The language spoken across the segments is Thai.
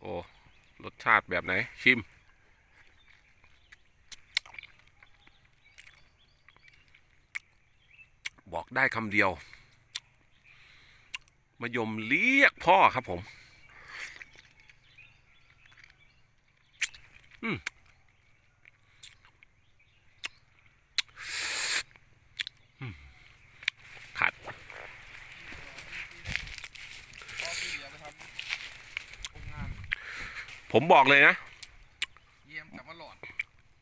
โอ้รสชาติแบบไหน ชิม บอกได้คำเดียวมายมเรียกพ่อครับผม ผมบอกเลยนะเยี่ยมกับมาหลอด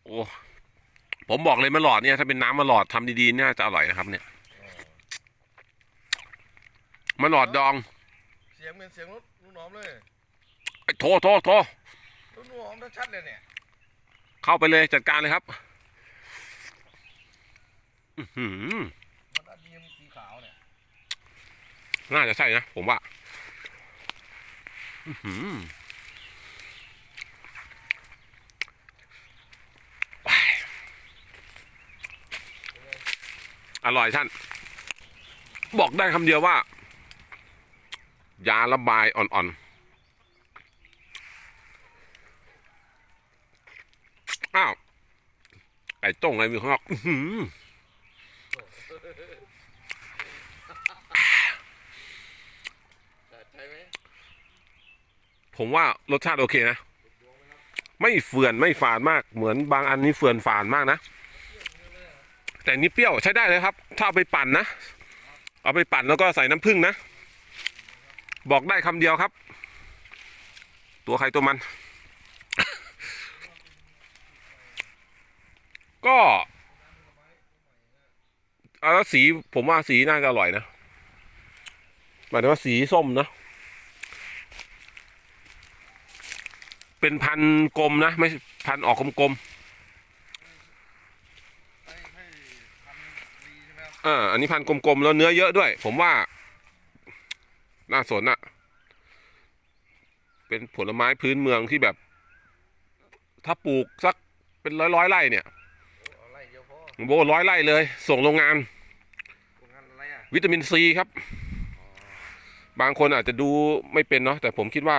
โอ้ผมบอกเลยมะหลอดเนี่ยถ้าเป็นน้ำมะหลอดทำดีๆน่าจะอร่อยนะครับเนี่ยมะหลอดดอง เสียงเป็นเสียงรถนุ่นหอมเลยไอ้โทรโทรโทรรถนุ่นหอมชัดๆเลยเนี่ย เข้าไปเลยจัดการเลยครับอื้อหือมันอัดเยี่ยมสีขาวเนี่ยน่าจะใช่นะ ผมว่า อื้อหือว้าย อร่อยท่าน บอกได้คำเดียวว่า ยาระบายอ่อนๆ อ้าวไอ้ต้งไอ้มีข้างนอกผมว่ารสชาติโอเคนะ ไม่เฟื่อนไม่ฝาดมาก เหมือนบางอันนี้เฟื่อนฝาดมากนะ แต่นี่เปรี้ยวใช้ได้เลยครับ ถ้าเอาไปปั่นนะ เอาไปปั่นแล้วก็ใส่น้ำผึ้งนะ บอกได้คำเดียวครับ ตัวใครตัวมัน ก็อาแล้วสีผมว่าสีน่าจะอร่อยนะหมายถึงว่าสีส้มนะ เป็นพันกลมนะ ไม่พันออกกลมให้ให้ทำดีใช่ไหมครับ ๆเอออันนี้พันธุ์กลมๆแล้วเนื้อเยอะด้วย ผมว่า น่าสนอะเป็นผลไม้พื้นเมืองที่แบบ ถ้าปลูกสักเป็นร้อยร้อยๆไร่เนี่ยโอ้เอาไรเดียวพอโบร้อยไร่เลย ส่งโรงงานโรงงานอะไรอะวิตามินซีครับ บางคนอาจจะดูไม่เป็นเนาะแต่ผมคิดว่า